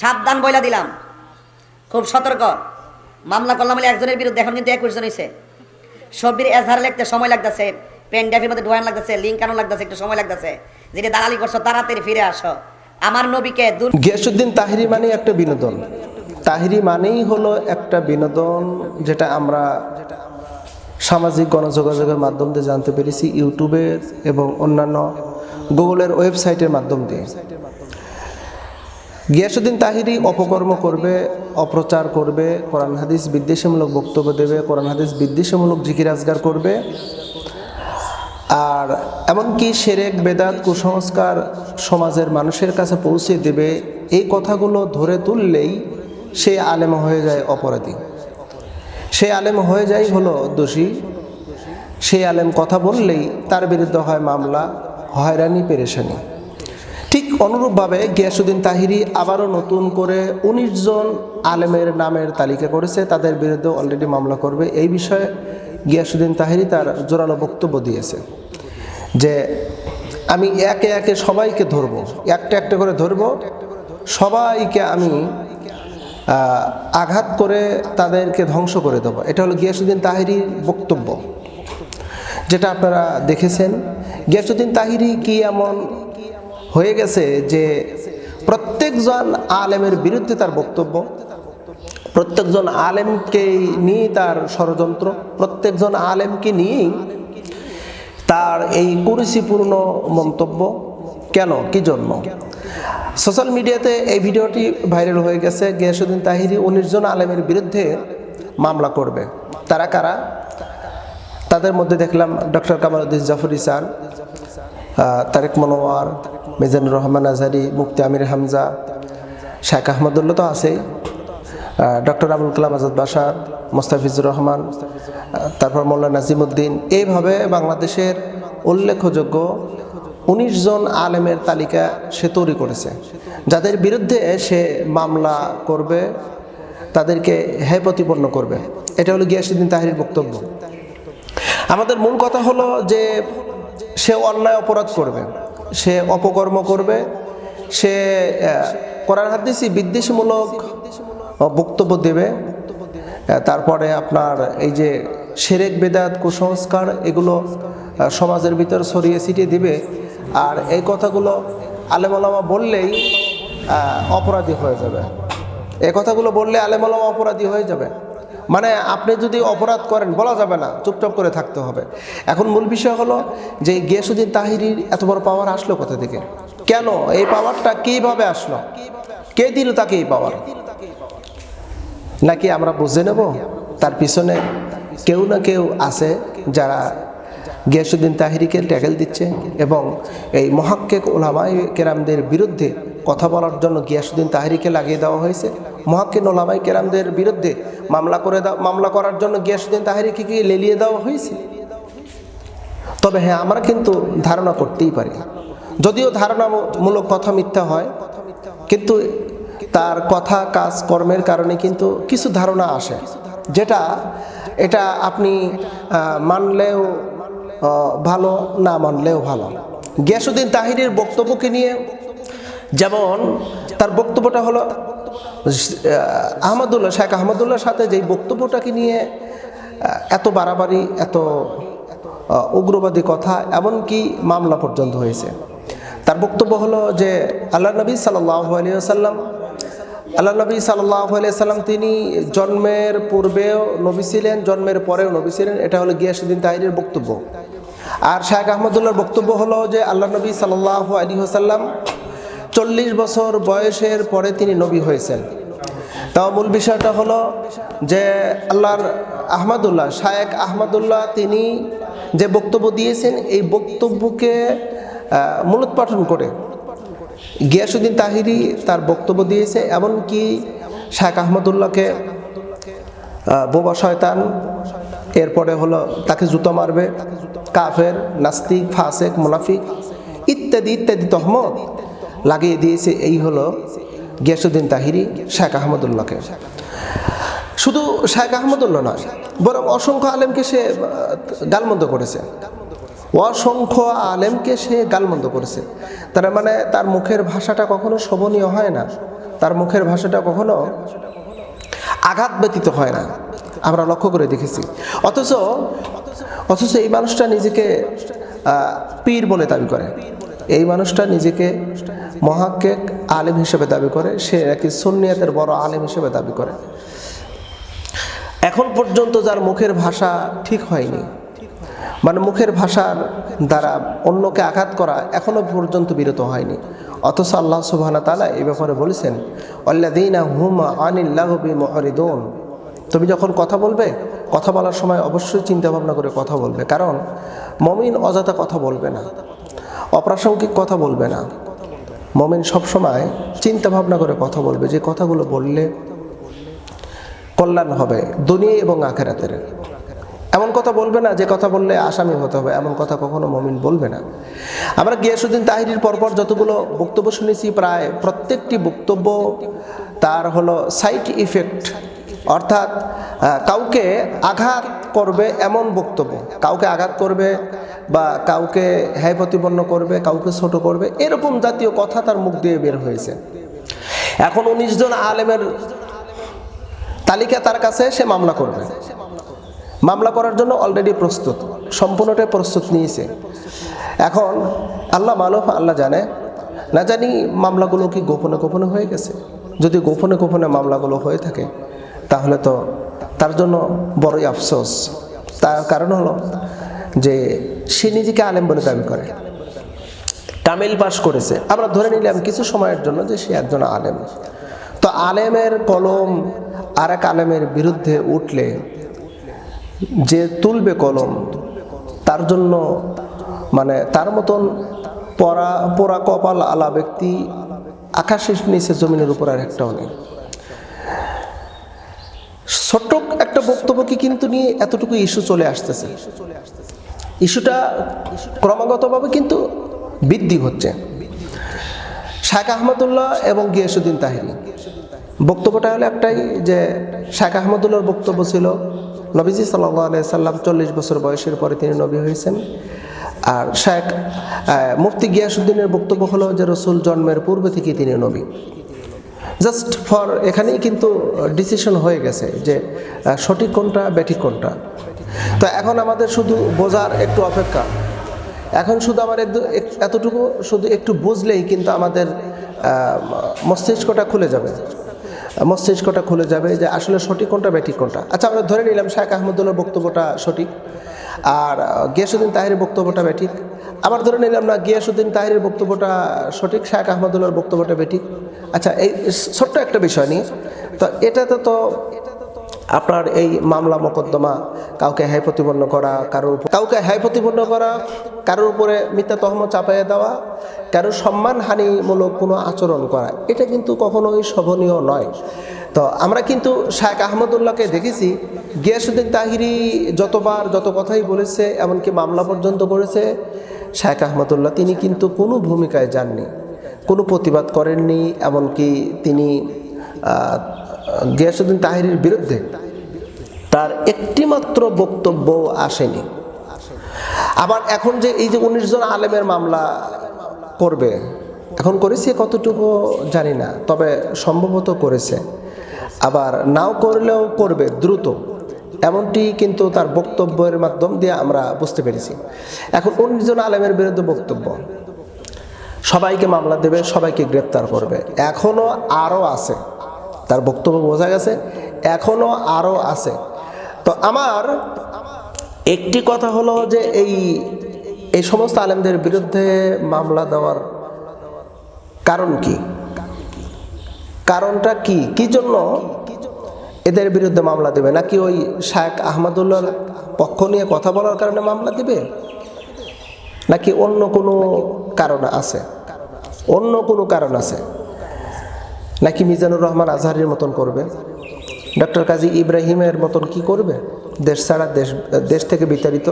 সাবধান বইলা দিলাম। খুব সতর্ক। মামলা করলাম একজনের বিরুদ্ধে, এখন কিন্তু একুশ জন হয়েছে সব্বির এজহার লিখতে সময় লাগতেছে পেন ড্রাইভের মধ্যে ডোয়ান লাগতেছে লিঙ্ক আনো লাগতেছে, একটু সময় লাগতেছে। যেটা দালালি করছ, তাড়াতাড়ি ফিরে আসো। আমার নবীকে গিয়াসুদ্দিন তাহিরি মানেই একটা বিনোদন। তাহিরি মানেই হলো একটা বিনোদন যেটা আমরা সামাজিক গণযোগাযোগের মাধ্যম দিয়ে জানতে পেরেছি, ইউটিউবের এবং অন্যান্য গুগলের ওয়েবসাইটের মাধ্যম দিয়ে। গিয়াসুদ্দিন তাহিরি অপকর্ম করবে, অপ্রচার করবে, কোরআন হাদিস বিদ্বেষমূলক বক্তব্য দেবে, কোরআন হাদিস বিদ্বেষমূলক জিকিরাজগার করবে। আর এমনকি সেরেক, বেদাত, কুসংস্কার সমাজের মানুষের কাছে পৌঁছে দেবে, এই কথাগুলো ধরে তুললেই সে আলেম হয়ে যায় অপরাধী। সে আলেম হয়ে যায় হলো দোষী। সেই আলেম কথা বললেই তার বিরুদ্ধে হয় মামলা, হয়রানি, পেরেশানি। অনুরূপভাবে গিয়াসুদ্দিন তাহিরি আবারও নতুন করে উনিশ জন আলেমের নামের তালিকা করেছে, তাদের বিরুদ্ধে অলরেডি মামলা করবে। এই বিষয়ে গিয়াসুদ্দিন তাহিরি তার জোরালো বক্তব্য দিয়েছে যে, আমি একে একে সবাইকে ধরব, একটা একটা করে ধরব। সবাইকে আমি আঘাত করে তাদেরকে ধ্বংস করে দেবো। এটা হলো গিয়াসুদ্দিন তাহিরির বক্তব্য। যেটা আপনারা দেখেছেন। গিয়াসুদ্দিন তাহিরি কি এমন হয়ে গেছে যে প্রত্যেকজন আলেমের বিরুদ্ধে তার বক্তব্য, প্রত্যেকজন আলেমকে নিয়ে তার ষড়যন্ত্র, প্রত্যেকজন আলেমকে নিয়েই তার এই কুরুচিপূর্ণ মন্তব্য। কেন? কি জন্য? সোশ্যাল মিডিয়াতে এই ভিডিওটি ভাইরাল হয়ে গেছে। গিয়াসুদ্দিন তাহিরি উনিশ জন আলেমের বিরুদ্ধে মামলা করবে। তারা কারা? তাদের মধ্যে দেখলাম ডক্টর কামালুদ্দিন জাফর ইসান তারেক মনোয়ার মিজানুর রহমান আজহারি মুক্তি আমির হামজা শেখ আহমদুল্লাহ তো আছেই ডক্টর আবুল কালাম আজাদ বাসার মোস্তাফিজুর রহমান তারপর মোল্লা নাজিমুদ্দিন। এইভাবে বাংলাদেশের উল্লেখযোগ্য উনিশ জন আলেমের তালিকা সে তৈরি করেছে। যাদের বিরুদ্ধে সে মামলা করবে, তাদেরকে হ্যায় প্রতিপন্ন করবে। এটা হলো গিয়াসুদ্দিন তাহিরির বক্তব্য। আমাদের মূল কথা হলো যে সে অন্যায় অপরাধ করবে। সে অপকর্ম করবে। সে কোরআন হাদিসি বিদ্বেষমূলক বক্তব্য দেবে। তারপরে আপনার এই যে সেরেক বেদাত কুসংস্কার, এগুলো সমাজের ভিতর ছড়িয়ে ছিটিয়ে দিবে। আর এই কথাগুলো আলেমলামা বললেই অপরাধী হয়ে যাবে। এই কথাগুলো বললে আলেমলামা অপরাধী হয়ে যাবে। মানে আপনি যদি অপরাধ করেন, বলা যাবে না, চুপচাপ করে থাকতে হবে। এখন মূল বিষয় হলো যে গিয়াসুদ্দিন তাহিরির এত বড় পাওয়ার আসলো কোথা থেকে? কেন? এই পাওয়ারটা কীভাবে আসলো? কে দিল তাকে এই পাওয়ার নাকি আমরা বুঝে নেব? তার পিছনে কেউ না কেউ আছে যারা গিয়াসুদ্দিন তাহিরিকে ট্যাকেল দিচ্ছে এবং এই মহাক্কেক ওলামাই কেরামদের বিরুদ্ধে কথা বলার জন্য গিয়াসুদ্দিন তাহিরিকে লাগিয়ে দেওয়া হয়েছে। মহাক্কেন ওলামাই কেরামদের বিরুদ্ধে মামলা করে মামলা করার জন্য গিয়াসুদ্দিন তাহিরিকে কি লেলিয়ে দেওয়া হয়েছে? তবে হ্যাঁ আমরা কিন্তু ধারণা করতেই পারি। যদিও ধারণামূলক কথা মিথ্যা হয়, কিন্তু তার কথা, কাজ, কর্মের কারণে কিন্তু কিছু ধারণা আসে। যেটা, এটা আপনি মানলেও ভালো, না মানলেও ভালো। গিয়াসুদ্দিন তাহিরের বক্তব্যকে নিয়ে যেমন তার বক্তব্যটা হলো আহমদুল্লাহ, শেখ আহমদুল্লাহর সাথে যেই বক্তব্যটাকে নিয়ে এত বাড়াবাড়ি, এত উগ্রবাদী কথা, এমনকি মামলা পর্যন্ত হয়েছে। তার বক্তব্য হলো যে, আল্লাহ নবী সাল্লাহ আলিয়াল্লাম আল্লাহ নবী সাল্লাহ আলিয়াল্লাম তিনি জন্মের পূর্বেও নবী ছিলেন, জন্মের পরেও নবী ছিলেন, এটা হলো গিয়াসুদ্দিন তাহিরের বক্তব্য। আর শাহেখ আহমদুল্লাহর বক্তব্য হলো যে, আল্লাহ নবী সাল্লাহ আলী হাসাল্লাম চল্লিশ বছর বয়সের পরে তিনি নবী হয়েছেন। তাও মূল বিষয়টা হলো যে আল্লাহর আহমদুল্লাহ শায়েক আহমদুল্লাহ তিনি যে বক্তব্য দিয়েছেন, এই বক্তব্যকে মূলোৎপাটন করে গিয়াসুদ্দিন তাহিরি তার বক্তব্য দিয়েছে, এমনকি শায়েক আহমদুল্লাহকে বোবা শয়তান, এরপরে হলো তাকে জুতো মারবে, কাফের, নাস্তিক, ফাসেক, মুনাফিক, ইত্যাদি ইত্যাদি তহমত। লাগিয়ে দিয়েছে, এই হলো গিয়াসুদ্দিন তাহিরি শেখ আহমদুল্লাহকে। শুধু শেখ আহমদুল্লাহ নয়, বরং অসংখ্য আলেমকে সে গালমন্দ করেছে। অসংখ্য আলেমকে সে গালমন্দ করেছে। তার মানে তার মুখের ভাষাটা কখনো শোভনীয় হয় না। তার মুখের ভাষাটা কখনো আঘাত ব্যতীত হয় না। আমরা লক্ষ্য করে দেখেছি। অথচ অথচ এই মানুষটা নিজেকে পীর বলে দাবি করে। এই মানুষটা নিজেকে মহাক্কেক আলেম হিসেবে দাবি করে, সে নাকি সুন্নিয়াতের বড় আলেম হিসেবে দাবি করে। এখন পর্যন্ত যার মুখের ভাষা ঠিক হয়নি মানে মুখের ভাষার দ্বারা অন্যকে আঘাত করা এখনও পর্যন্ত বিরত হয়নি। অথচ আল্লাহ সুবহানা তালা এই ব্যাপারে বলেছেন অল্লাদিনা হুম আনিল্লাহবি তুমি যখন কথা বলবে, কথা বলার সময় অবশ্যই চিন্তা ভাবনা করে কথা বলবে, কারণ মমিন অযথা কথা বলবে না। অপ্রাসঙ্গিক কথা বলবে না। মমিন সবসময় চিন্তা ভাবনা করে কথা বলবে, যে কথাগুলো বললে কল্যাণ হবে, দুনিয়া এবং আখেরাতের। এমন কথা বলবে না, যে কথা বললে আসামি হতে হবে, এমন কথা কখনো মমিন বলবে না। আমরা গিয়াসুদ্দিন তাহিরির পরপর যতগুলো বক্তব্য শুনেছি, প্রায় প্রত্যেকটি বক্তব্য তার হলো সাইড ইফেক্ট অর্থাৎ কাউকে আঘাত করবে এমন বক্তব্য। কাউকে আঘাত করবে বা কাউকে হ্যায় প্রতিপন্ন করবে, কাউকে ছোট করবে, এরকম জাতীয় কথা তার মুখ দিয়ে বের হয়েছে। এখন উনিশ জন আলেমের তালিকা তার কাছে, সে মামলা করবে। মামলা করার জন্য অলরেডি প্রস্তুত সম্পূর্ণটাই প্রস্তুত নিয়েছে। এখন আল্লাহ মানব, আল্লাহ জানে। না জানি মামলাগুলো কি গোপনে গোপনে হয়ে গেছে। যদি গোপনে গোপনে মামলাগুলো হয়ে থাকে, তাহলে তো তার জন্য বড়ই আফসোস। তার কারণ হলো যে সে নিজেকে আলেম বলে দাবি করে। তামিল পাশ করেছে। আমরা ধরে নিলাম কিছু সময়ের জন্য যে সে একজন আলেম। তো আলেমের কলম আর এক আলেমের বিরুদ্ধে উঠলে যে তুলবে কলম, তার জন্য মানে তার মতন পরা, পোড়া কপাল আলা ব্যক্তি আকাশের নিচে জমিনের উপর আর একটাও নেই। ছোট্ট একটা বক্তব্যকে কিন্তু নিয়ে এতটুকু ইস্যু চলে আসতেছে। ইস্যুটা ক্রমাগতভাবে কিন্তু বৃদ্ধি হচ্ছে। শাহ আহমদুল্লাহ এবং গিয়াসুদ্দিন তাহিনী বক্তব্যটা হলো একটাই যে শাহ আহমদুল্লাহর বক্তব্য ছিল, নবীজি সাল্লাহ সাল্লাম চল্লিশ বছর বয়সের পরে তিনি নবী হয়েছেন। আর শেখ মুফতি গিয়াসুদ্দিনের বক্তব্য হলো যে, রসুল জন্মের পূর্বে থেকে তিনি নবী। জাস্ট ফর এখানেই কিন্তু ডিসিশন হয়ে গেছে যে সঠিক কোনটা, ব্যাঠিক কোনটা। তো এখন আমাদের শুধু বোঝার একটু অপেক্ষা। এখন শুধু আমার এতটুকু শুধু একটু বুঝলেই কিন্তু আমাদের মস্তিষ্কটা খুলে যাবে। মস্তিষ্কটা খুলে যাবে যে আসলে সঠিক কোনটা, ব্যাঠিক কোনটা। আচ্ছা আমরা ধরে নিলাম শেখ আহমদুল্লার বক্তব্যটা সঠিক। আর গিয়াসুদ্দিন তাহিরের বক্তব্যটা ব্যাটিক আবার ধরে নিলাম না গিয়াসুদ্দিন তাহিরের বক্তব্যটা সঠিক শেখ আহমদুল্লার বক্তব্যটা ব্যাটিক আচ্ছা এই ছোট্ট একটা বিষয় নিয়ে। তো এটাতে তো আপনার এই মামলা মোকদ্দমা কাউকে হ্যায় প্রতিপন্ন করা, কারোর কাউকে হ্যায় প্রতিপন্ন করা, কারোর উপরে মিথ্যা তহম চাপাইয়ে দেওয়া, কারোর সম্মানহানিমূলক কোনো আচরণ করা, এটা কিন্তু কখনোই শোভনীয় নয়। তো আমরা কিন্তু শায়েখ আহমদুল্লাহকে দেখেছি গিয়াসুদ্দিন তাহিরি যতবার যত কথাই বলেছে, এমনকি মামলা পর্যন্ত করেছে, শায়েখ আহমদুল্লাহ তিনি কিন্তু কোনো ভূমিকায় যাননি, কোনো প্রতিবাদ করেননি, এমনকি তিনি গিয়াসুদ্দিন তাহিরির বিরুদ্ধে তার একটিমাত্র বক্তব্য আসেনি। আবার এখন যে এই যে উনিশ জন আলেমের মামলা করবে, এখন করেছে কতটুকু জানি না, তবে সম্ভবত করেছে। আবার নাও করলেও করবে, দ্রুত। এমনটি কিন্তু তার বক্তব্যের মাধ্যম দিয়ে আমরা বুঝতে পেরেছি। এখন উনিশ জন আলেমের বিরুদ্ধে বক্তব্য। সবাইকে মামলা দেবে, সবাইকে গ্রেপ্তার করবে। এখনও আরও আছে, তার বক্তব্য বোঝা গেছে এখনও আরও আছে। তো আমার একটি কথা হলো যে এই এই সমস্ত আলেমদের বিরুদ্ধে মামলা দেওয়ার কারণ কি? কারণটা কি? কি জন্য এদের বিরুদ্ধে মামলা দেবে? নাকি ওই শায়েখ আহমদুল্লাহর পক্ষ নিয়ে কথা বলার কারণে মামলা দিবে? নাকি অন্য কোনো কারণ আছে? অন্য কোনো কারণ আছে? নাকি মিজানুর রহমান আজহারির মতন করবে? ডক্টর কাজী ইব্রাহিমের মতন কি করবে? দেশ ছাড়া দেশ দেশ থেকে বিতাড়িত?